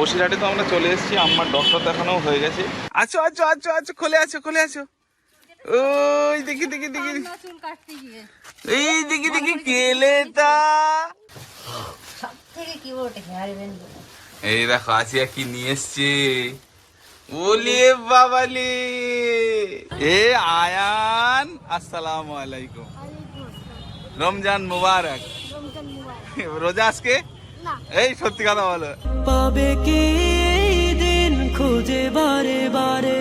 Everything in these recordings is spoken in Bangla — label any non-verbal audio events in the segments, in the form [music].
বসিরহাটে তো আমরা চলে এসেছি আমার ডক্টর দেখানো হয়ে গেছে। আছো আছো আছো আছো খুলে আছো খুলে আছো। ওই দেখি দেখি দেখি। এই দেখি দেখি কেলেটা এই দেখো আসিয়া কি নিয়ে এসছে? ওলে বাবালে। এ আয়ান আসসালামু আলাইকুম। রমজান মুবারক। রোজা আজকে? এই সত্যি কথা বলো। পাবে কি দিন খুঁজে বারে বারে?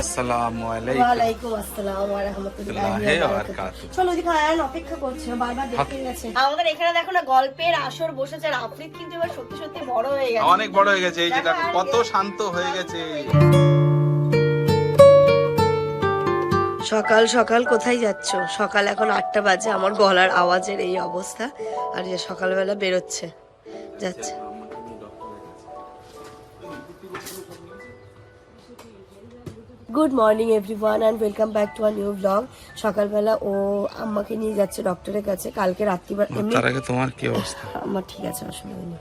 আসসালামু আলাইকুম। ওয়ালাইকুম আসসালাম ওয়া রাহমাতুল্লাহি ওয়া বারাকাতুহু। বারাকাতুহু। চলো ওদিকে আয়ান অপেক্ষা করছে বারবার দেখতে গেছে। আমাদের এখানে দেখো না গল্পের আসর বসেছে আর আফ্রিদ কিন্তু এবার সত্যি সত্যি বড় হয়ে গেছে। অনেক বড় হয়ে গেছে এই যে দেখো কত শান্ত হয়ে গেছে। সকাল সকাল কোথায় যাচ্ছ? সকাল এখন আটটা বাজে আমার গলার আওয়াজের এই অবস্থা। আর যে সকালবেলা বেরোচ্ছে। যাচ্ছে good morning everyone and welcome back to our new vlog সকালবেলা ও আম্মাকে নিয়ে যাচ্ছে ডক্টরের কাছে। কালকে রাত্রিবার তার আগে তোমার কি অবস্থা? আমার ঠিক আছে অসুবিধা নেই।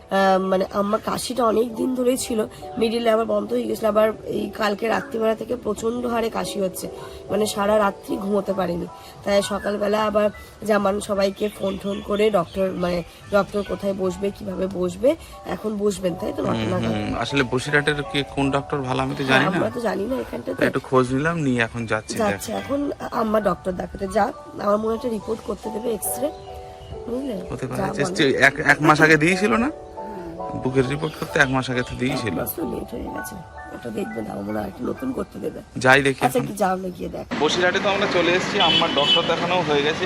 মানে আমার কাশিটা অনেক দিন ধরেই ছিল। মিডিলে আবার বন্ধ হয়ে গেছিল। আবার এই কালকে রাত্রিবেলা থেকে প্রচণ্ড হারে কাশি হচ্ছে। মানে সারা রাত্রি ঘুমোতে পারিনি। তাই সকালবেলা আবার জামান সবাইকে ফোন টোন করে ডক্টর মানে ডক্টর কোথায় বসবে কীভাবে বসবে এখন বসবেন তাই তো? আসলে বসিরহাটের কি কোন ডক্টর ভালো আমি তো জানি না। আমরা তো জানি না একটু খোঁজ নিলাম নিয়ে এখন যাচ্ছি দেখ। যাচ্ছে। এখন আম্মা ডক্টর দেখাতে যা। আমার মনে হচ্ছে রিপোর্ট করতে দেবে এক্স রে বুঝলে? হতে পারে। জাস্ট এক এক মাস আগে দিয়েছিল না? বুকের রিপোর্ট করতে এক মাস আগে তো দিয়েছিল। লেট হয়ে গেছে। ওটা দেখবে না কি নতুন করতে দেবে। যাই দেখি আচ্ছা কি যাও না গিয়ে দেখ। বসিরহাটে তো আমরা চলে এসেছি আম্মার ডক্টর দেখানো হয়ে গেছে।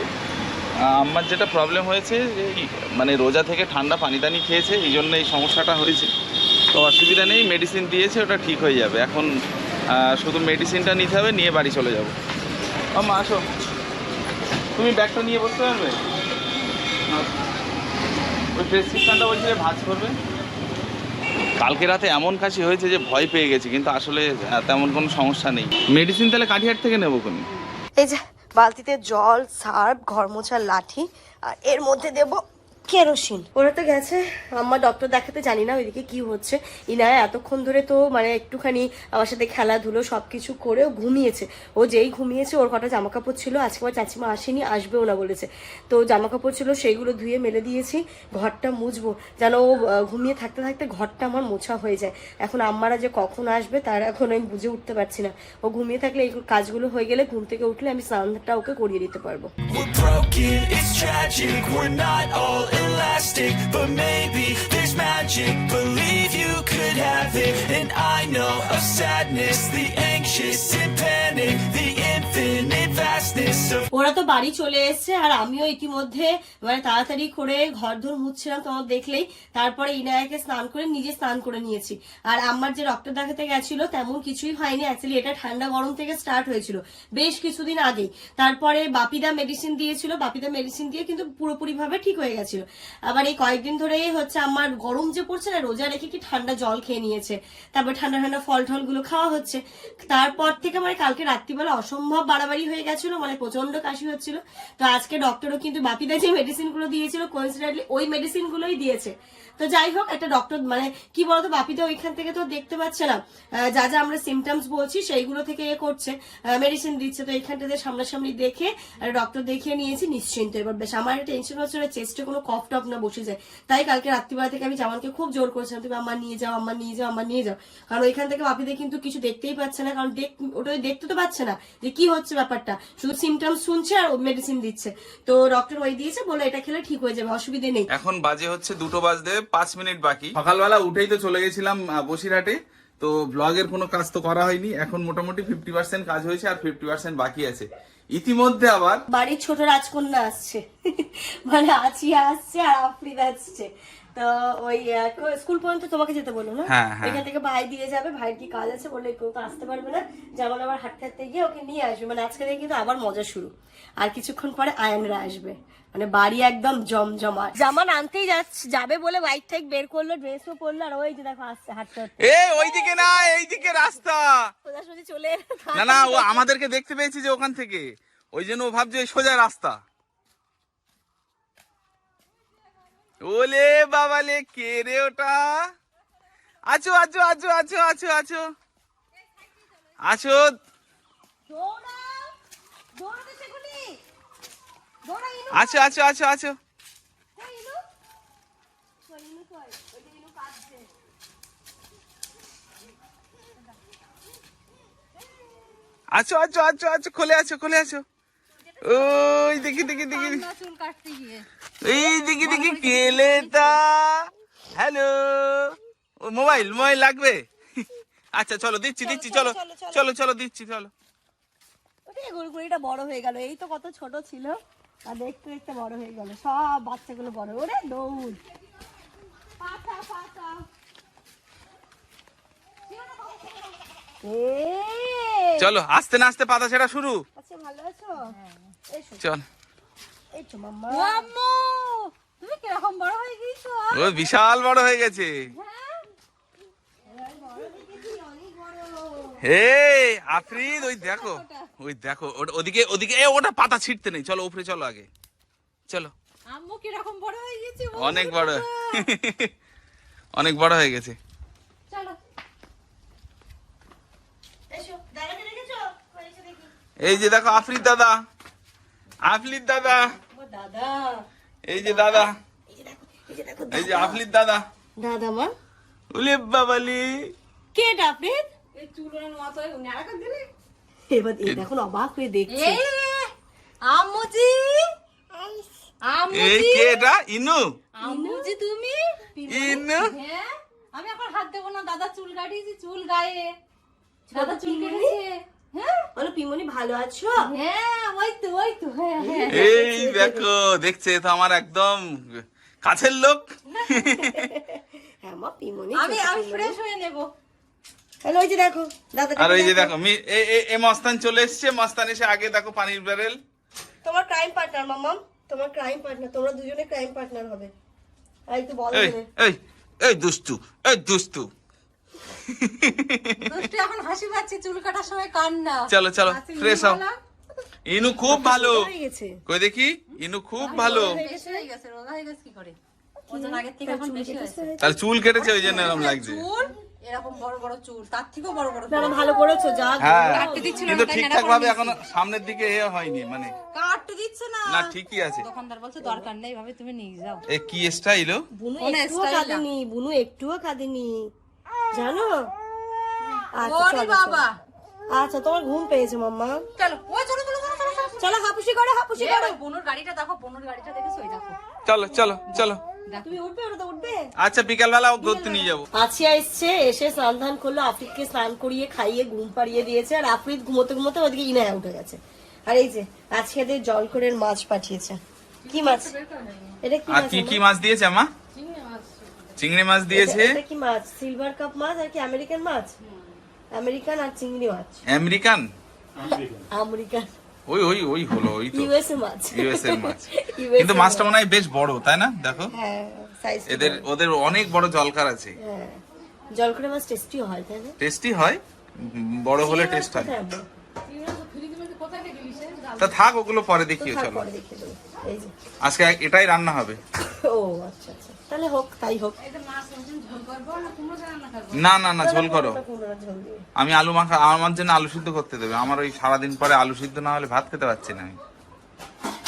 আম্মার যেটা প্রবলেম হয়েছে যে এই- মানে রোজা থেকে ঠান্ডা পানি টানি খেয়েছে এই জন্য এই সমস্যাটা হয়েছে। তো অসুবিধা নেই মেডিসিন দিয়েছে ওটা ঠিক হয়ে যাবে। এখন শুধু মেডিসিনটা নিতে হবে নিয়ে বাড়ি চলে যাব। আম্মা আসো। তুমি ব্যাগটা নিয়ে বসতে পারবে? ওই প্রেসক্রিপশনটা বলছে যে ভাজ করবে? কালকে রাতে এমন কাশি হয়েছে যে ভয় পেয়ে গেছি কিন্তু আসলে তেমন কোনো সমস্যা নেই। মেডিসিন তাহলে কাঠিহাট থেকে নেব কোন? এই যে বালতিতে জল সার্ফ ঘর মোছার লাঠি আর এর মধ্যে দেব কেরোসিন। ওরা তো গেছে। আমার ডক্টর দেখাতে জানি না ওইদিকে কি হচ্ছে। ইনায়া এতক্ষণ ধরে তো মানে একটুখানি আমার সাথে খেলাধুলো সব কিছু করে ও ঘুমিয়েছে। ও যেই ঘুমিয়েছে ওর কটা জামা কাপড় ছিল আজকে আমার চাচিমা আসেনি আসবেও না বলেছে। তো জামা কাপড় ছিল সেইগুলো ধুয়ে মেলে দিয়েছি ঘরটা মুছবো। যেন ও ঘুমিয়ে থাকতে থাকতে ঘরটা আমার মোছা হয়ে যায়। এখন আম্মারা যে কখন আসবে তার এখন আমি বুঝে উঠতে পারছি না। ও ঘুমিয়ে থাকলে এই কাজগুলো হয়ে গেলে ঘুম থেকে উঠলে আমি স্নানটা ওকে করিয়ে দিতে পারব। Elastic, But maybe there's magic. Believe you could have it. And I know of sadness, The anxious and panic, The infinite vastness of ওরা তো বাড়ি চলে এসেছে, আর আমিও ইতিমধ্যে মানে তাড়াতাড়ি করে ঘর ধর মুছছিলাম তোমার দেখলেই। তারপরে ইনায়াকে স্নান করে নিজে স্নান করে নিয়েছি। আর আমার যে ডক্টর দেখাতে গেছিল, তেমন কিছুই হয়নি। অ্যাকচুয়ালি এটা ঠান্ডা গরম থেকে স্টার্ট হয়েছিল। বেশ কিছুদিন আগেই। তারপরে বাপিদা মেডিসিন দিয়েছিল। বাপিদা মেডিসিন দিয়ে কিন্তু পুরোপুরিভাবে ঠিক হয়ে গেছিল। আবার এই কয়েকদিন ধরেই হচ্ছে আমার গরম যে পড়ছে না, রোজা রেখে কি ঠান্ডা জল খেয়ে নিয়েছে। তারপর ঠান্ডা ঠান্ডা ফল টলগুলো খাওয়া হচ্ছে। তারপর থেকে মানে কালকে রাত্রিবেলা অসম্ভব বাড়াবাড়ি হয়ে গেছিল মানে প্রচণ্ড কাশি হচ্ছিল। তো আজকে ডক্টরও কিন্তু বাপিদা যে মেডিসিনগুলো দিয়েছিল কোইন্সিডেন্টলি ওই মেডিসিন গুলোই দিয়েছে। তো যাই হোক, একটা ডক্টর মানে কি বলতো, বাপিদা ওইখান থেকে তো দেখতে পাচ্ছে না। যা যা আমরা সিমটমস বলছি, সেইগুলো থেকে এ করছে। মেডিসিন দিচ্ছে, তো এইখানটাতে সামনাসামনি দেখে ডক্টর দেখিয়ে নিয়েছি, নিশ্চিন্ত। এবার বেশ, আমার টেনশন হচ্ছে, চেস্টে কোনো কফ টফ না বসে যায়। তাই কালকে রাত্রিবেলা থেকে আমি জামানকে খুব জোর করেছিলাম তুমি আমার নিয়ে যাও আমার নিয়ে যাও আমার নিয়ে যাও। কারণ ওইখান থেকে বাপিদে কিন্তু কিছু দেখতেই পাচ্ছে না কারণ দেখ ওটা দেখতে তো পাচ্ছে না যে কি হচ্ছে ব্যাপারটা। শুধু সিমটমস শুনছে আর মেডিসিন দিচ্ছে। তো ডক্টর ওই দিয়েছে বলে এটা খেলে ঠিক হয়ে যাবে অসুবিধে নেই। এখন বাজে হচ্ছে দুটো বাজতে পাঁচ মিনিট বাকি। সকালবেলা উঠেই তো চলে গেছিলাম বসিরহাটে। তো ব্লগের কোনো কাজ তো করা হয়নি। এখন মোটামুটি ফিফটি পার্সেন্ট কাজ হয়েছে আর ফিফটি পার্সেন্ট বাকি আছে। ইতিমধ্যে আবার বাড়ির ছোট রাজকন্যা আসছে। [laughs] মানে আচিয়া আসছে আর আফরিদ আসছে। তো ওই স্কুল পর্যন্ত তোমাকে যেতে বলল না? হ্যাঁ, হ্যাঁ। এখান থেকে ভাই দিয়ে যাবে ভাইয়ের কি কাজ আছে বলে কেউ তো আসতে পারবে না। যেমন আবার হাঁটতে হাঁটতে গিয়ে ওকে নিয়ে আসবে। মানে আজকে থেকে কিন্তু আবার মজা শুরু। আর কিছুক্ষণ পরে আয়ানরা আসবে। মানে বাড়ি একদম জমজমা জামান আনতেই যাচ্ছে যাবে বলে বাইক ঠাইক বের করল ড্রেসও পরলো আর ওই যে দেখো আসছে হাঁটতে হাঁটতে। এ ওইদিকে না এইদিকে রাস্তা। সোজাসুজি চলে। না না ও আমাদেরকে দেখতে পেয়েছি যে ওখান থেকে। ওই জন্য ও ভাবছে সোজা রাস্তা। ওলে বাবালে, কে রে ওটা? আছো আছো আছো আছো আছো আছো। আছো। আছো আছো আছো আছো। আছো আছো আছো আছো, খোলে আছো খোলে আছো। ওই, দেখি দেখি দেখি। চুল কাটতে গিয়ে। এই দেখি দেখি কেলেটা হ্যালো ও মোবাইল মোবাইল লাগবে? আচ্ছা চলো দিচ্ছি দিচ্ছি চলো চলো, চলো, দিচ্ছি চলো। গুড়গুড়িটা বড় হয়ে গেল। এই তো কত ছোট ছিল। আর দেখতে দেখতে বড় হয়ে গেল। সব বাচ্চাগুলো বড়। ওরে দৌড়। চলো আস্তে না আস্তে পাতা ছেড়া শুরু। আচ্ছা ভালো আছো? চল। বিশাল বড় হয়ে গেছে। হে আফরিদ ওই দেখো ওই দেখো ওদিকে ওদিকে এ ওটা পাতা ছিটতে নেই। চলো উপরে চলো আগে। চলো। আম্মু কীরকম বড় হয়ে গেছে অনেক বড়। অনেক বড় হয়ে গেছে। চলো। এই যে দেখো আফরিদ দাদা। আফরিদ দাদা। দাদা এই যে দাদা। এই যে দেখো এই যে দেখো এই যে আফরিদ দাদা। দাদা মা। উলে বাবালি কে এটা এই মতো দিলে? এবার দেখুন অবাক হয়ে দেখছে। আম্মুজি? এই কে এটা? ইনু? আম্মুজি তুমি? ইনু? হ্যাঁ? আমি এখন হাত দেবো না দাদা চুল কাটিয়েছি চুল গায়ে। দাদা চুল? কেটেছে। বলো পিমনি ভালো আছো? হ্যাঁ ওই তো ওই তো হ্যাঁ এই দেখো দেখছে। এ তো আমার একদম কাছের লোক। হ্যাঁ মা পিমনি আমি আমি ফ্রেশ হয়ে নেব। হ্যালো ওই যে দেখো দাদা আর ওই যে দেখো। এ- এ- এ মস্তান চলে এসছে মস্তান এসে আগে দেখো পানির ব্যারেল তোমার ক্রাইম পার্টনার মামাম। তোমার ক্রাইম পার্টনার তোমরা দুজনে ক্রাইম পার্টনার হবে। বলো এই দুষ্টু এই দুষ্টু দুষ্টু। [laughs] এখন হাসি পাচ্ছে চুল কাটার সময় কান্না। চলো চলো ফ্রেশ হও। ইনু খুব ভালো। কই দেখি? ইনু খুব ভালো। হয়ে হয়ে তাহলে চুল কেটেছে ওই জন্য এরকম লাগছে। চুল এরকম বড় বড় চুল তার থেকেও বড় বড় চুল। ভালো করেছ যা কাটতে দিচ্ছিল না, কিন্তু ঠিকঠাক ভাবে করে এখনও সামনের দিকে এ হয়নি মানে কাটতে দিচ্ছে না। না ঠিকই আছে। দোকানদার বলছে দরকার নেই ভাবে তুমি নিয়ে যাও। এ কি স্টাইল বুনু একটুও style কাঁদেনি বুনু একটুও কাঁদেনি। জানো? আচ্ছা বাবা। আচ্ছা তোমার ঘুম পেয়েছে মাম্মা। চলো হাপুসি করো হাপুসি করো। বনুর গাড়িটা দেখো বনুর গাড়িটা দেখেছ ওই দেখো চলো চলো চলো। তুমি উঠবে ওটা তো উঠবে? আচ্ছা বিকালবেলা ঘুরতে নিয়ে যাব। আছিয়া এসছে এসে স্নান ধান করল আফ্রিদকে স্নান করিয়ে খাইয়ে ঘুম পাড়িয়ে দিয়েছে আর আফ্রিদ ঘুমোতে ঘুমোতে ওদিকে ইনায়া উঠে গেছে। আর এই যে আজকে জল করে মাছ পাঠিয়েছে। কি মাছ? এটা কি কি মাছ দিয়েছে আমা চিংড়ি মাছ দিয়েছে। এটা- কি মাছ? সিলভার কাপ মাছ আর কি আমেরিকান মাছ? আমেরিকান আর চিংড়ি মাছ। আমেরিকান আমেরিকান ওই ওই ওই হলো ওই তো। ইউএসএ মাছ। ইউএস এর মাছ। [laughs] কিন্তু মাছটা মনে হয় বেশ বড় তাই না? দেখো। হ্যাঁ সাইজ এদের ওদের অনেক বড় জলকার আছে। হ্যাঁ। জল মাছ টেস্টিও হয় তাই না? টেস্টি হয় বড় হলে টেস্ট হয়। তা থাক ওগুলো পরে দেখিও চলো। আজকে এটাই রান্না হবে। ও আচ্ছা আচ্ছা। তাহলে হোক তাই হোক। না না না ঝোল করো। আমি আলু মাখা আমার জন্য আলু সিদ্ধ করতে দেবে। আমার ওই সারাদিন পরে আলু সিদ্ধ না হলে ভাত খেতে পারছি না আমি।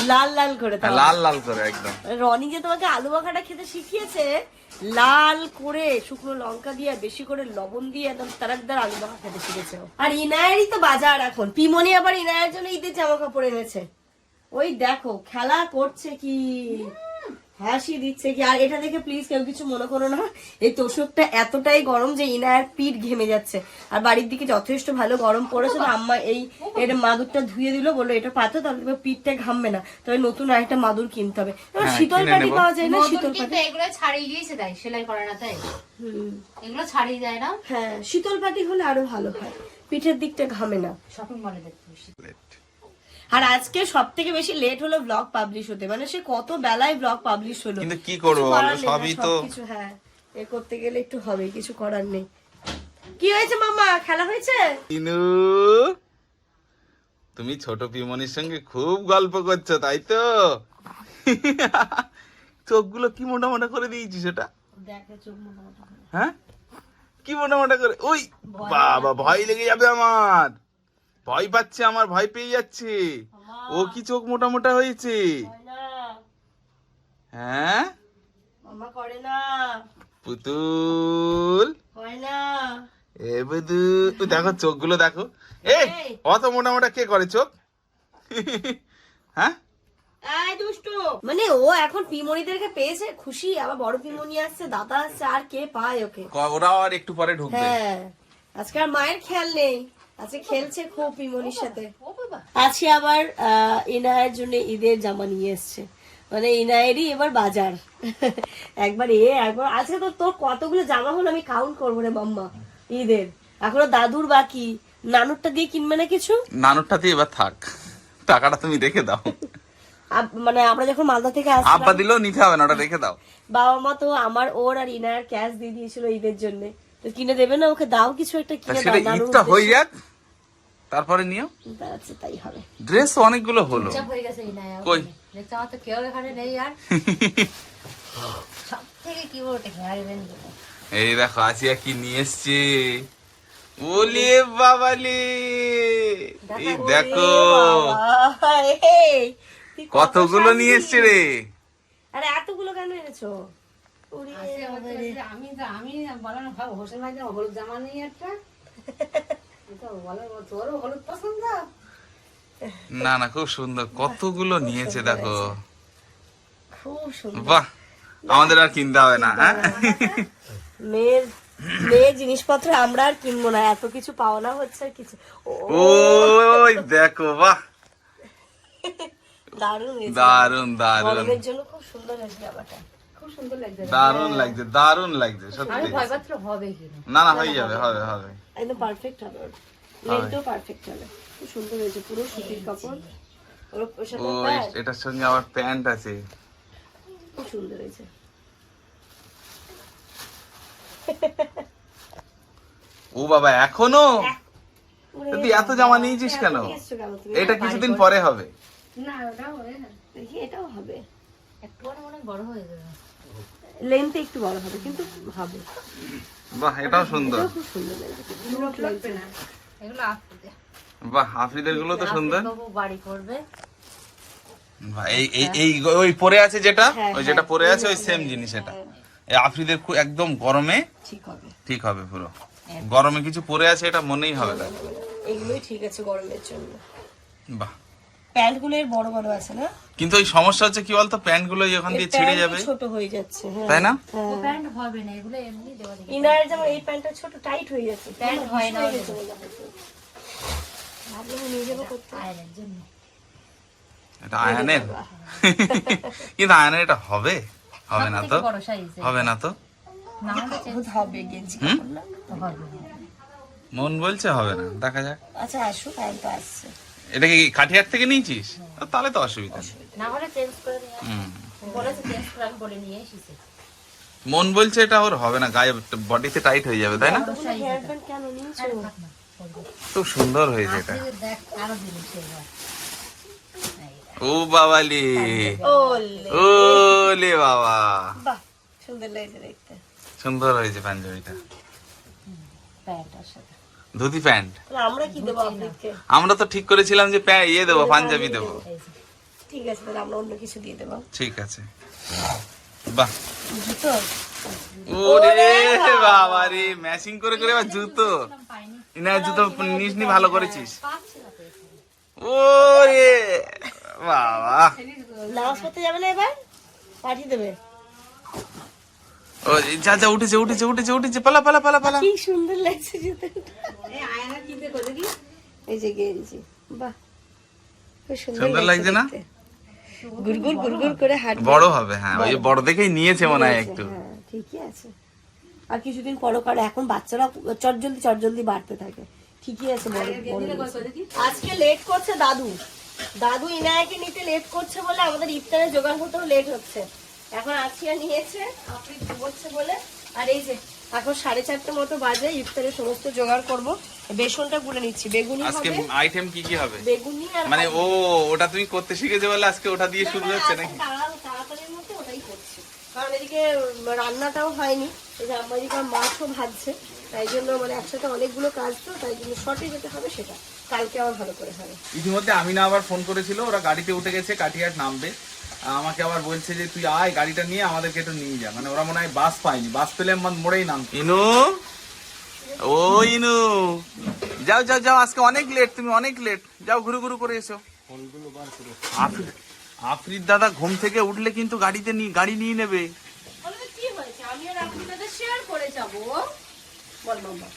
লাল লাল করে তাও। লাল লাল করে একদম। রনি যে তোমাকে আলু মাখাটা খেতে শিখিয়েছে লাল করে শুকনো লঙ্কা দিয়ে বেশি করে লবণ দিয়ে একদম তারাকদার আলু মাখা খেতে শিখেছে আর ইনায়েরই তো বাজার এখন। পিমনি আবার ইনায়ের জন্য ঈদের জামা কাপড় এনেছে। ওই দেখো খেলা করছে কি? হাসি দিচ্ছে কি? আর এটা দেখে প্লিজ কেউ কিছু মনে করো না। এই তোষকটা এতটাই গরম যে ইনায়ের পিঠ ঘেমে যাচ্ছে। আর বাড়ির দিকে যথেষ্ট ভালো গরম পড়েছে আম্মা এই এটা মাদুরটা ধুয়ে দিল বলল এটা পাতো তাহলে তোমার পিঠটা ঘামবে না। তবে নতুন আরেকটা মাদুর কিনতে হবে। এবার হ্যাঁ, শীতল পাটি পাওয়া যায় না শীতল পাটি। এগুলো ছাড়িয়ে দিয়েছে তাই সেলাই করে না তাই? হুম। এগুলো ছাড়িয়ে যায় না? হ্যাঁ শীতল পাটি হলে আরও ভালো হয়। পিঠের দিকটা ঘামে না। শপিং মলে দেখতে। আর আজকে সব থেকে বেশি লেট হলো ব্লগ পাবলিশ হতে। মানে সে কত বেলায় ব্লগ পাবলিশ হলো। কিন্তু কি করব কিছু সবই তো- সবকিছু, হ্যাঁ এ করতে গেলে একটু হবে কিছু করার নেই। কি হয়েছে মামা খেলা হয়েছে? ইনু তুমি ছোট পিমনির সঙ্গে খুব গল্প করছ তাই তো? চোখগুলো কি মোটা মোটা করে দিয়েছিস সেটা? দেখে চোখ মোটা মোটা হ্যাঁ? কি মোটা মোটা করে? ওই বাবা ভয় লেগে যাবে আমার। ভয় পাচ্ছে আমার ভয় পেয়ে যাচ্ছে। ও কি চোখ মোটা মোটা হয়েছে? হ্যাঁ? মামা করে না। পুতুল। এ দেখো চোখগুলো দেখো। এই এই। অত মোটা মোটা কে করে চোখ? হ্যাঁ? দুষ্টু। মানে ও এখন পিমনিদেরকে পেয়েছে খুশি আবার বড় পিমনি আসছে দাদা আসছে আর কে পায় ওকে? ওরা আর একটু পরে ঢুকবে। হ্যাঁ। আজকে আর মায়ের খেয়াল নেই। আজকে খেলছে খুব পিমনির সাথে। ও আজকে আবার আহ, ইনায়ের জন্য ঈদের জামা নিয়ে এসছে। মানে ইনায়েরই এবার বাজার। [laughs] একবার এ একবার আজকে তো তোর কতগুলো জামা হলো আমি কাউন্ট করব রে মাম্মা ঈদের। এখনও দাদুর বাকি। নানুরটা দিয়ে কিনবে না কিছু? নানুরটা দিয়ে এবার থাক। টাকাটা তুমি রেখে দাও। মানে আমরা যখন মালদা থেকে আব্বা আসলাম দিলেও নিতে হবে না ওটা রেখে দাও। বাবা মা তো আমার ওর আর ইনার ক্যাশ দিয়ে দিয়েছিল ঈদের জন্য। কিনে দেবে না ওকে দাও কিছু একটা কিনে সেটা দাও নানুর ঈদটা হয়ে। যাক তারপরে নিও। আচ্ছা তাই হবে। ড্রেস অনেকগুলো হলো। হয়ে কই? তো কেউ এখানে নেই আর। সব থেকে কি বলতে এই দেখো আসিয়া কি নিয়ে এসছে। ওলে বাবালে। এই দেখো। কতগুলো নিয়ে এসছে রে? আরে এতগুলো কেন এনেছো। আমি তো আমি বলো না ভাব হোসেন ভাই হলুদ জামা নেই একটা। তোরও হলুদ পছন্দ? না না খুব সুন্দর। কতগুলো নিয়েছে দেখো। খুব সুন্দর। বাহ আমাদের আর কিনতে হবে না হ্যাঁ? মেয়ের মেয়ের জিনিসপত্র আমরা আর কিনবো না এত কিছু পাওনা হচ্ছে আর কিছু। ও ওই দেখো বাহ। দারুণ। দারুণ দারুণ জন্য খুব সুন্দর হয়েছে জামাটা। খুব সুন্দর লাগছে। দারুণ লাগছে দারুণ লাগছে আমি সত্যি। ভয়পাত্র হবে কিনা না না হয়ে যাবে হবে হবে। একদম পারফেক্ট হবে ওর। লেনটাও পারফেক্ট হবে। খুব সুন্দর হয়েছে পুরো সুতির কাপড়। ওর ওর সাথে ও এটার সঙ্গে আবার প্যান্ট আছে। খুব সুন্দর হয়েছে। ও বাবা এখনও? তুই এত জামা নিয়েছিস কেন? এটা কিছুদিন পরে হবে। না ওটা হবে না দেখি এটাও হবে। একটু মনে বড় হয়ে যাবে। লেন্থে একটু বড় হবে কিন্তু হবে। বাহ এটাও সুন্দর। খুব সুন্দর লাগছে। এগুলো বাহ হাফিদেরগুলো তো সুন্দর। বাড়ি করবে। বাহ, এই এই এই ওই পরে আছে যেটা? হ্যাঁ, ওই যেটা হ্যাঁ, পরে আছে ওই সেম জিনিস এটা। এই আফ্রিদের খুব একদম গরমে ঠিক হবে। ঠিক হবে পুরো। গরমে কিছু পরে আছে এটা মনেই হবে না। এগুলোই ঠিক আছে গরমের জন্য। বাহ। প্যান্টগুলো এর বড় বড় আছে না? কিন্তু ওই সমস্যা হচ্ছে কি বলতো? প্যান্টগুলো দিয়ে ছিঁড়ে যাবে। ছোট হয়ে যাচ্ছে তাই না? ও প্যান্ট হবে না এগুলো এমনি দেওয়া দেখি ইনার যেমন এই প্যান্টটা ছোট টাইট হয়ে যাচ্ছে। প্যান্ট হয় না গেছে হচ্ছে। ভাবলাম নিয়ে যাব করতে আয়রনের জন্য। এটা আয়ানের [laughs] কিন্তু আয়ানের এটা হবে। হবে না তো? হবে না তো? হবে। গেঞ্জি মন বলছে হবে না দেখা যাক। আচ্ছা আসুক তো আসছে। এটা কি কাঠিয়ার থেকে নিয়েছিস? তাহলে তো অসুবিধা না হলে চেঞ্জ করে হুম। বলেছে চেঞ্জ করে আমি বলে নিয়ে এসেছি। মন বলছে এটা ওর হবে না গায়ে বডিতে টাইট হয়ে যাবে তাই না? খুব সুন্দর হয়েছে এটা। দেখ আরও জিনিস ও বাবালি। ওলে। ওলে বাবা। সুন্দর লাগছে দেখতে। সুন্দর হয়েছে পাঞ্জাবিটা। প্যান্টের সাথে ধুতি প্যান্ট। আমরা কি দেবো আপনাকে? আমরা তো ঠিক করেছিলাম যে প্যা- ইয়ে দেবো পাঞ্জাবি দেবো। ঠিক আছে তাহলে আমরা অন্য কিছু দিয়ে দেবো। ঠিক আছে। বাহ। জুতো? ওরে বাবা। রে ম্যাচিং করে করে জুতো। পাইনি। ইনা জুতো নিস নি ভালো করেছিস। না তো এখানে। ওরে বাবা। যাবে না এবার? পাঠিয়ে দেবে? যা যা উঠেছে উঠেছে উঠেছে উঠেছে পালা পালা পালা পালা। কি সুন্দর লাগছে জুতোটা। এই যে গেঞ্জি বাহ সুন্দর লাগছে না? দেখতে। গুড়গুড় গুড়গুড় করে হাঁটবে। বড় হবে হ্যাঁ ওই বড়। দেখেই নিয়েছে মনে হয় একটু। হ্যাঁ ঠিকই আছে। আর কিছুদিন পরও করে এখন বাচ্চারা চটজলদি চটজলদি বাড়তে থাকে। ঠিকই আছে বড় আজকে লেট করছে দাদু। দাদু ইনায়াকে নিতে লেট করছে বলে আমাদের ইফতারে জোগাড় হতেও লেট হচ্ছে। এখন আসিয়া নিয়েছে আপনি ঘুমোচ্ছে বলে। আর এই যে এখন সাড়ে চারটে মতো বাজে ইফতারের সমস্ত জোগাড় করব। বেসনটা গুলে নিচ্ছি বেগুনি আজকে আইটেম কি কি হবে? বেগুনি আর মানে ও ওটা তুমি করতে শিখেছে বলে আজকে ওটা দিয়ে শুরু হচ্ছে নাকি? তাড়াতাড়ির মধ্যে ওটাই করছি। কারণ এদিকে রান্নাটাও হয়নি। এই যে আমার এদিকে মাছও ভাজছে তাই জন্য মানে একসাথে অনেকগুলো কাজ তো তাই জন্য শর্টে যেতে হবে সেটা। কালকে আবার ভালো করে হবে। ইতিমধ্যে আমিনা আবার ফোন করেছিল ওরা গাড়িতে উঠে গেছে কাটিয়ার নামবে। আমাকে আবার বলছে যে তুই আয় গাড়িটা নিয়ে আমাদেরকে একটু নিয়ে যা। মানে ওরা মনে হয় বাস পায়নি। বাস পেলে আমার মোড়েই নাম। ইনু? ও ইনু। যাও যাও যাও আজকে অনেক লেট তুমি অনেক লেট যাও ঘুরু ঘুরু করে এসো। আফরি- আফরিদ দাদা ঘুম থেকে উঠলে কিন্তু গাড়িতে নিয়ে গাড়ি নিয়ে নেবে। বলবে কি হয়েছে? আমি আর আপনি দাদা শেয়ার করে যাব। বল বাবা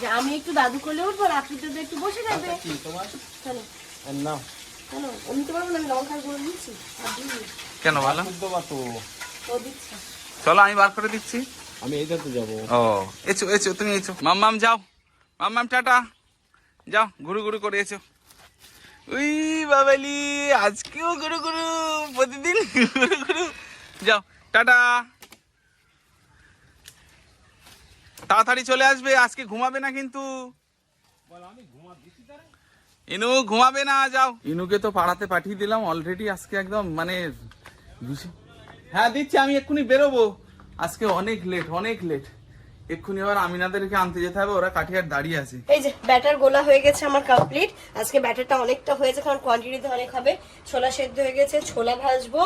যে আমি একটু দাদু করলে উঠবো দাদা একটু বসে যাবে। নাও কেন? আমি তো পারব না আমি লঙ্কার গুঁড়ো নিচ্ছি। আর দিই কেন ভালো? তো ও দিচ্ছে। চলো আমি বার করে দিচ্ছি। আমি এইটাতে যাব। ও এসো এসো তুমি এসো। মাম্মাম যাও। মাম্মাম টাটা। যাও ঘুরু ঘুরু করে এসো। উই বাবালি আজকেও ঘুরু ঘুরু প্রতিদিন ঘুরু ঘুরু যাও টাটা। তাড়াতাড়ি চলে আসবে আজকে ঘুমাবে না কিন্তু। ইনু ঘুমাবে না যাও। ইনুকে তো পাড়াতে পাঠিয়ে দিলাম অলরেডি আজকে একদম মানে হ্যাঁ দিচ্ছি আমি এক্ষুনি বেরোবো। আজকে অনেক লেট অনেক লেট এক্ষুনি আবার আমিনাদেরকে আনতে যেতে হবে ওরা কাঠিয়ার দাঁড়িয়ে আছে। এই যে ব্যাটার গোলা হয়ে গেছে আমার কমপ্লিট আজকে ব্যাটারটা অনেকটা হয়েছে কারণ কোয়ান্টিটিতে অনেক হবে। ছোলা সেদ্ধ হয়ে গেছে ছোলা ভাজবো।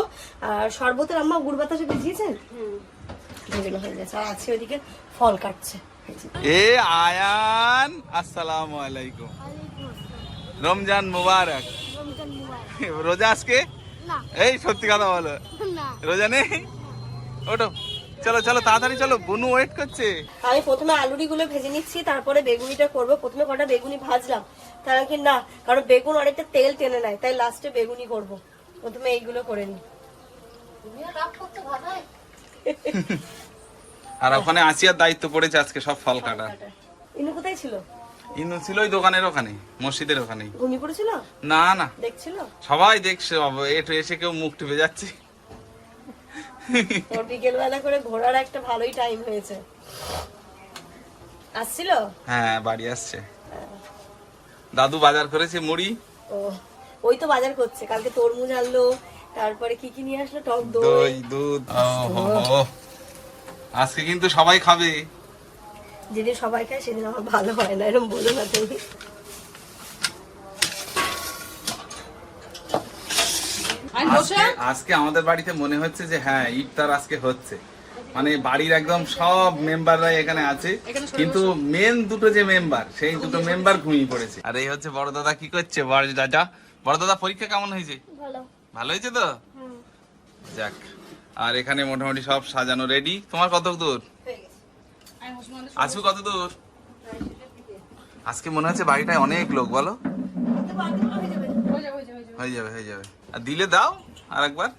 আর শরবতের আম্মা গুড় বাতাসে ভিজিয়েছেন হয়ে গেছে আর আছে ওইদিকে ফল কাটছে। এ আয়ান আসসালামু আলাইকুম। রমজান মুবারক। রোজা আজকে? এই সত্যি কথা বলো। রোজা নেই? ওটো চলো চলো তাড়াতাড়ি চলো বুনু ওয়েট করছে। আমি প্রথমে আলুরি গুলো ভেজে নিচ্ছি তারপরে বেগুনিটা করব। প্রথমে কটা বেগুনি ভাজলাম। কারণ কি না কারণ বেগুন অনেকটা তেল টেনে নেয় তাই লাস্টে বেগুনি করব। প্রথমে এইগুলো করে নিই [laughs] আর ওখানে আসিয়ার দায়িত্ব পড়েছে আজকে সব ফল কাটা ইনু কোথায় ছিল? ইনু ছিল ওই দোকানের ওখানে মসজিদের ওখানে ঘুমিয়ে পড়েছিল না না। দেখছিল? সবাই দেখছে বাবা, এটু এসে কেউ মুখ টিপে যাচ্ছে। তোর বিকেল করে ঘোরার একটা ভালোই টাইম হয়েছে। আসছিল? হ্যাঁ বাড়ি আসছে। দাদু বাজার করেছে মুড়ি। ও ওই তো বাজার করছে। কালকে তরমুজ আনলো তারপরে কি কি নিয়ে আসলো? টক দই। দই দুধ। আজকে কিন্তু সবাই খাবে। যেদিন সবাই খায় সেদিন আমার ভালো হয় না এরকম বলো না তুমি। আজকে আজকে আমাদের বাড়িতে মনে হচ্ছে যে হ্যাঁ ইফতার আজকে হচ্ছে। মানে বাড়ির একদম সব মেম্বাররাই এখানে আছে। কিন্তু মেন দুটো যে মেম্বার সেই দুটো মেম্বার ঘুমিয়ে পড়েছে। আর এই হচ্ছে বড় দাদা কি করছে? বড় দাদা বড় দাদা পরীক্ষা কেমন হয়েছে? ভালো। হয়েছে তো? যাক আর এখানে মোটামুটি সব সাজানো রেডি তোমার কত দূর আসু কত দূর? আজকে মনে হচ্ছে বাড়িটায় অনেক লোক বলো। হয়ে যাবে হয়ে যাবে। আর দিলে দাও আর একবার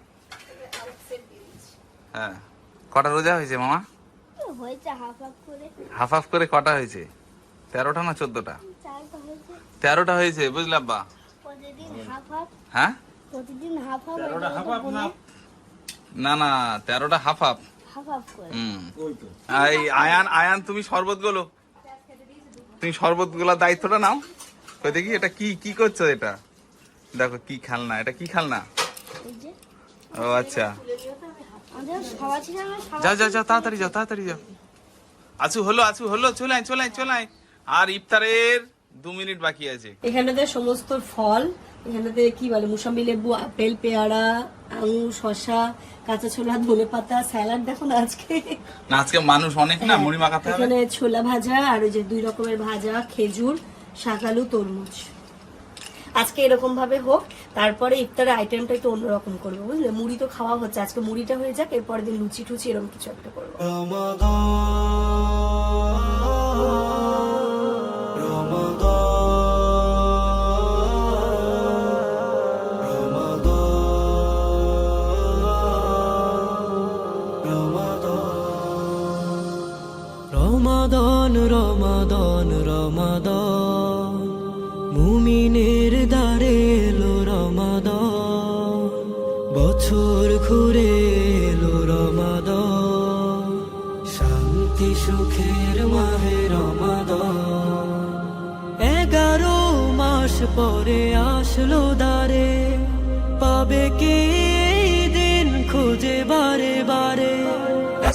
হ্যাঁ। কটা রোজা হয়েছে মামা? হাফ হাফ করে হাফ হাফ করে কটা হয়েছে? তেরোটা না চোদ্দটা? তেরোটা হয়েছে বুঝলে আব্বা? প্রতিদিন হাফ হাফ হ্যাঁ হাফ হাফ না? না তেরোটা হাফ হাফ আয়ান আয়ান তুমি শরবতগুলো তুমি শরবতগুলোর দায়িত্বটা নাও। কই দেখি এটা কি কি করছ এটা? দেখো কি খেলনা এটা কি খেলনা? ও আচ্ছা। যাও যাও যাও তাড়াতাড়ি যাও তাড়াতাড়ি যাও। আছু হলো আছু হলো চলে আয় চলে আয় চলে আয়। আর ইফতারের দু মিনিট বাকি আছে। এখানেতে সমস্ত ফল। এখানেতে কি বলে মুসাম্বি লেবু আপেল পেয়ারা আঙুর শশা কাঁচা ছোলা ধনে পাতা স্যালাড দেখো না আজকে? না আজকে মানুষ অনেক না মুড়ি মাখাতে হবে? এখানে ছোলা ভাজা আর ওই যে দুই রকমের ভাজা খেজুর শাকালু তরমুজ। আজকে এরকম ভাবে হোক তারপরে ইফতারের আইটেমটা একটু অন্যরকম করব বুঝলে? মুড়ি তো খাওয়া হচ্ছে আজকে মুড়িটা হয়ে যাক এরপরে দিন লুচি টুচি এরকম কিছু একটা করব। রমাদান রমাদান। মুমিনের দ্বারে এলো রমাদান। বছর ঘুরে এলো রমাদান। শান্তি সুখের মাহে রমাদান। এগারো মাস পরে আসলো দারে পাবে কে দিন খুঁজে বারে বারে।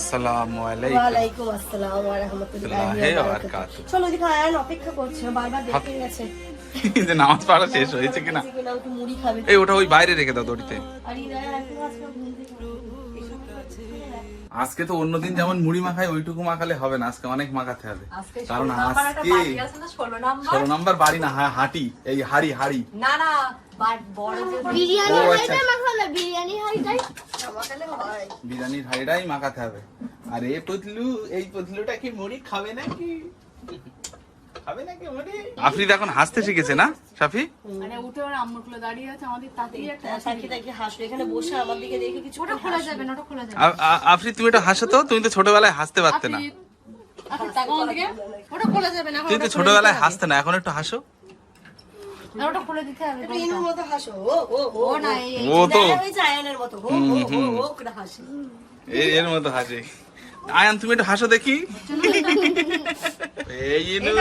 আসসালামু আলাইকুম। ওয়ালাইকুম আসসালাম ওয়া রাহমাতুল্লাহি ওয়া বারাকাতুহু। বারাকাতুহু। চলো ওদিকে আয়ান অপেক্ষা করছে বারবার দেখে গেছে। যে নামাজ পড়া শেষ হয়েছে কিনা? এই ওটা ওই বাইরে রেখে দাও দড়িতে। আজকে তো অন্যদিন যেমন মুড়ি মাখাই ওইটুকু মাখালে হবে না আজকে অনেক মাখাতে হবে। কারণ আজকে ষোলো নাম্বার? বাড়ি না হা- হাঁটি এই হাড়ি হাড়ি। না না বা- বড় যে বিরিয়ানি ও, আচ্ছা। হাঁড়িটাই। বিরিয়ানির মাখাতে হবে। আর এই পতলু এই পতলুটা কি মুড়ি খাবে নাকি? খাবে নাকি মুড়ি? আফরিদ এখন হাসতে শিখেছে না সাফি? মানে উঠে ওর আম্মুর কোলে দাঁড়িয়ে আছে আমাদের তাতেই একটা তাকিয়ে তাকিয়ে হাসলো এখানে বসে আমার দিকে দেখে কিছু ওটা খোলা যাবে না ওটা খোলা যাবে আ- আ- আফরিদ তুমি এটা হাসো তো তুমি তো ছোটবেলায় হাসতে পারতে না। তুমি তো ছোটবেলায় হাসতে না এখন একটু হাসো। ওটা খুলে দিতে হবে ইনুর মতো হাসো। ও ও ও ও না এই এই- ও তো। দেখা হয়েছে মতো। ও ও ও ও করে হাসে। এর মতো হাসে। আয়ান তুমি একটু হাসো দেখি। এই ইনু।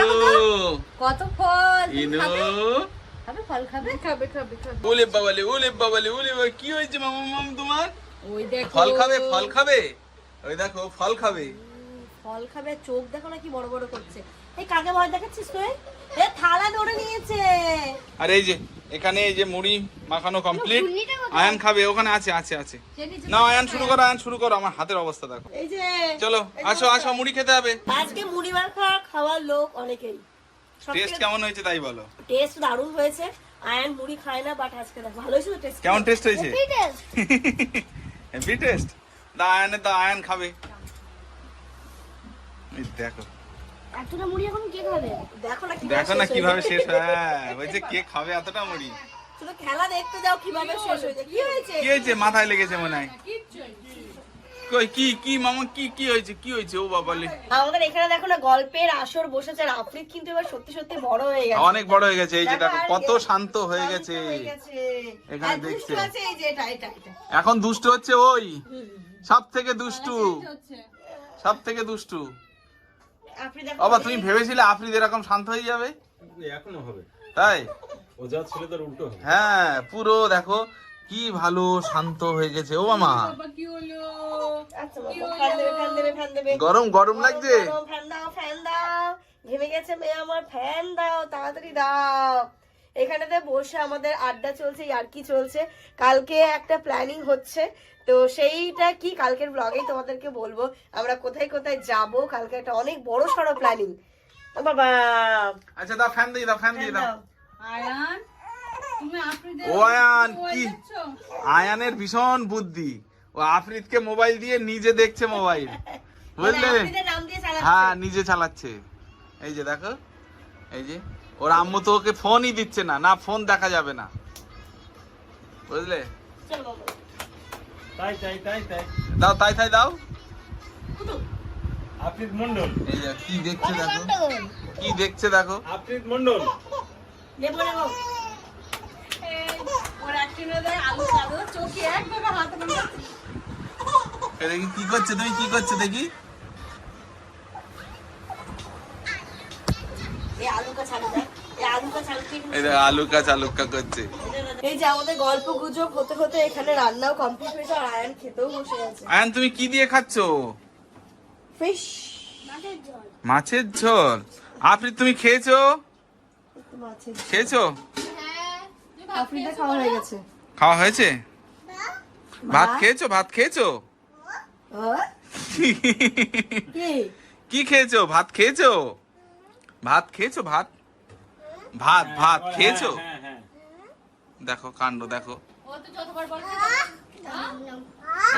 কত ফল। ইনু। খাবে? ফল খাবে? খাবে খাবে খাবে। ওলে বাবালে ওলে বাবালে ওলে বাবা কি হয়েছে মামা মাম তোমার? ওই দেখো। ফল খাবে ফল খাবে? ওই দেখো ফল খাবে। ফল খাবে চোখ দেখো না কি বড় বড় করছে। এই কাকে ভয় দেখাচ্ছিস তুই? এ থালা ধরে নিয়েছে। আর এই যে এখানে এই যে মুড়ি মাখানো কমপ্লিট আয়ান খাবে ওখানে আছে আছে আছে। না আয়ান শুরু করো আয়ান শুরু করো আমার হাতের অবস্থা দেখো। এই যে চলো আসো আসো মুড়ি খেতে হবে। আজকে মুড়ি মাখা খাওয়ার লোক অনেকেই। টেস্ট কেমন হয়েছে তাই বলো? টেস্ট দারুণ হয়েছে। আয়ান মুড়ি খায় না বাট আজকে দেখ ভালো হয়েছে টেস্ট কেমন টেস্ট হয়েছে? টেস্ট দা আয়ানের দা আয়ান খাবে। দেখো। এতটা মুড়ি এখন কে খাবে? দেখো না দেখো না কীভাবে। শেষ হ্যাঁ। বলছে কে খাবে এতটা মুড়ি? শুধু খেলা দেখতে যাও কীভাবে শেষ হয়েছে কি হয়েছে? কি হয়েছে? মাথায় লেগেছে মনে হয়। কই কি কি মামা কি কি হয়েছে? কি হয়েছে? ও বাবালে আমাদের এখানে দেখো না গল্পের আসর বসেছে আর আফ্রিদ কিন্তু এবার সত্যি সত্যি বড় হয়ে গেছে। অনেক বড় হয়ে গেছে। এই যে দেখো কত শান্ত হয়ে গেছে। এখানে দেখছে। এই যে এটা এটা এটা। এখন দুষ্টু হচ্ছে ওই। সব থেকে দুষ্টু সব থেকে দুষ্টু। বাবা তুমি ভেবেছিলে আফ্রিদ এরকম শান্ত হয়ে যাবে? এখনও হবে। তাই? ও যা ছিল তার উল্টো হ্যাঁ পুরো দেখো কি ভালো শান্ত হয়ে গেছে। ও মামা। আচ্ছা গরম গরম লাগছে? ফ্যান দাও ফ্যান দাও। ঘেমে গেছে মেয়ে আমার ফ্যান দাও তাড়াতাড়ি দাও। এখানেতে বসে আমাদের আড্ডা চলছে আর কি চলছে। কালকে একটা প্ল্যানিং হচ্ছে। তো সেইটা কি কালকের ব্লগেই তোমাদেরকে বলব। আমরা কোথায় কোথায় যাব? কালকে একটা অনেক বড় সড়ো প্ল্যানিং বাবা! আচ্ছা দাও ফ্যান দিয়ে দাও ফ্যান দিয়ে দাও। আয়ান তুমি আফ্রিদের ও কি? আয়ানের ভীষণ বুদ্ধি। ও আফ্রিদকে মোবাইল দিয়ে নিজে দেখছে মোবাইল বুঝলে? মানে আফ্রিদের নাম দিয়ে চালাচ্ছে। হ্যাঁ নিজে চালাচ্ছে। এই যে দেখো এই যে। ওর আম্মু তো ওকে ফোনই দিচ্ছে না না ফোন দেখা যাবে না। বুঝলে? তাই তাই তাই তাই। দাও তাই তাই দাও। আফ্রিদ মন্ডল এই যে কি দেখছে দেখো? কি দেখছে দেখো? আফ্রিদ মন্ডল আলু আলু দেখি কি করছে তুমি কি করছ দেখি? ছাড়ু দেখ। এই আলুকা ছাড়ু দেখো আলুকা চালুকা করছে। এই যে আমাদের গল্প গুজব হতে হতে এখানে রান্নাও কমপ্লিট হয়েছে আর আয়ান খেতেও বসে আছে। আয়ান তুমি কি দিয়ে খাচ্ছো? ফিশ মাছের ঝোল। আফ্রিদ তুমি খেয়েছো? খেয়েছো? খাওয়া হয়ে গেছে। খাওয়া হয়েছে? ভাত খেয়েছো? ভাত খেয়েছো? [laughs] কি? কি খেয়েছো? ভাত খেয়েছো? ভাত খেয়েছো? ভাত? ভাত ভাত খেয়েছো? হ্যাঁ হ্যাঁ দেখো কাণ্ড দেখো। ও তো যতবার বলছে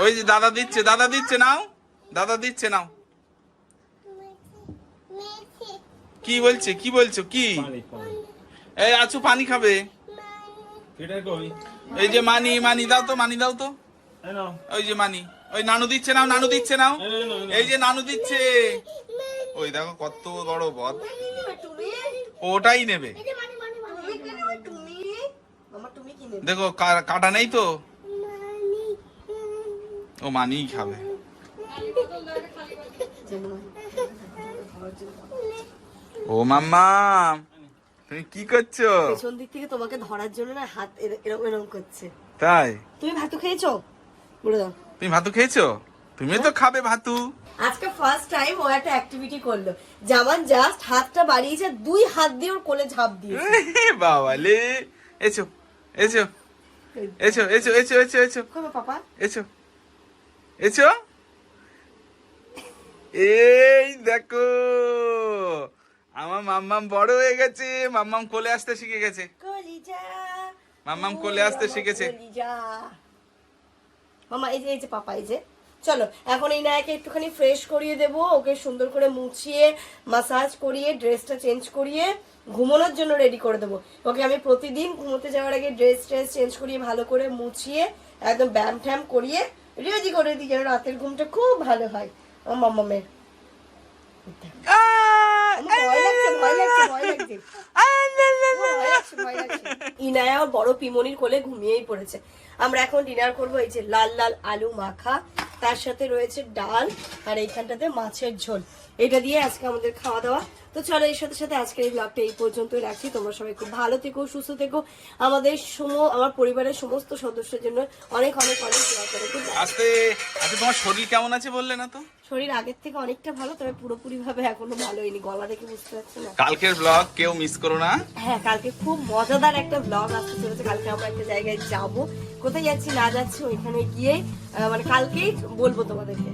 ওই যে দাদা দিচ্ছে দাদা দিচ্ছে নাও। দাদা দিচ্ছে নাও। কি বলছে কি বলছো কি? এই আছু পানি খাবে। এই যে মানি মানি দাও তো মানি দাও তো। ওই যে মানি। ওই নানু দিচ্ছে নাও নানু দিচ্ছে নাও। এই যে নানু দিচ্ছে। ওই দেখো কত বড় বদ ওটাই নেবে। দেখো কা- কাটা নেই তো? ও মানিই খাবে। ও মাম্মা তুমি কি করছ? পেছন দিক থেকে তোমাকে ধরার জন্য না হাত এর- এরকম এরকম করছে। তাই? তুমি ভাতু খেয়েছো? বলে দাও। তুমি ভাতু খেয়েছো? তুমি তো খাবে ভাতু। আজকে ফার্স্ট টাইম ও একটা অ্যাক্টিভিটি করল। জামান জাস্ট হাতটা বাড়িয়েছে দুই হাত দিয়ে ওর কোলে ঝাঁপ দিয়েছে। বাবালে। এসো এসো এসো এসো এসো এসো এসো। কবে পাপা। এসো এসো। এই দেখো আমার মাম্মাম বড় হয়ে গেছে। মাম্মাম কোলে আসতে শিখে গেছে। কলিজা মাম্মাম কোলে আসতে শিখেছে। কলিজা। মামা এই যে এই যে পাপা এই যে। চলো এখন এই নায়কে একটুখানি ফ্রেশ করিয়ে দেব ওকে সুন্দর করে মুছিয়ে মাসাজ করিয়ে ড্রেসটা চেঞ্জ করিয়ে ঘুমানোর জন্য রেডি করে দেবো। ওকে আমি প্রতিদিন ঘুমোতে যাওয়ার আগে ড্রেস ট্রেস চেঞ্জ করিয়ে ভালো করে মুছিয়ে একদম ব্যায়াম ট্যাম করিয়ে রেডি করে দিই যেন রাতের ঘুমটা খুব ভালো হয়। আমার লাগছে। ইনায়া বড় পিমনির কোলে ঘুমিয়েই পড়েছে। আমরা এখন ডিনার করব এই যে লাল লাল আলু মাখা তার সাথে রয়েছে ডাল আর এইখানটাতে মাছের ঝোল। এটা দিয়ে আজকে আমাদের খাওয়া দাওয়া। তো চলো এর সাথে সাথে আজকের এই ব্লগটা এই পর্যন্তই রাখছি। তোমরা সবাই খুব ভালো থেকো সুস্থ থেকো। আমাদের সম আমার পরিবারের সমস্ত সদস্যের জন্য অনেক অনেক অনেক দোয়া করে night. আস্তে আচ্ছা তোমার শরীর কেমন আছে বললে না তো? শরীর আগের থেকে অনেকটা ভালো তবে পুরোপুরি ভাবে এখনও ভালো হয়নি গলা দেখে বুঝতে পারছি না? কালকের ব্লগ কেউ মিস করো না? হ্যাঁ কালকে খুব মজাদার একটা ব্লগ আসতে চলেছে। কালকে আমরা একটা জায়গায় যাব। কোথায় যাচ্ছি না যাচ্ছি ওইখানে গিয়ে মানে কালকেই বলব তোমাদেরকে।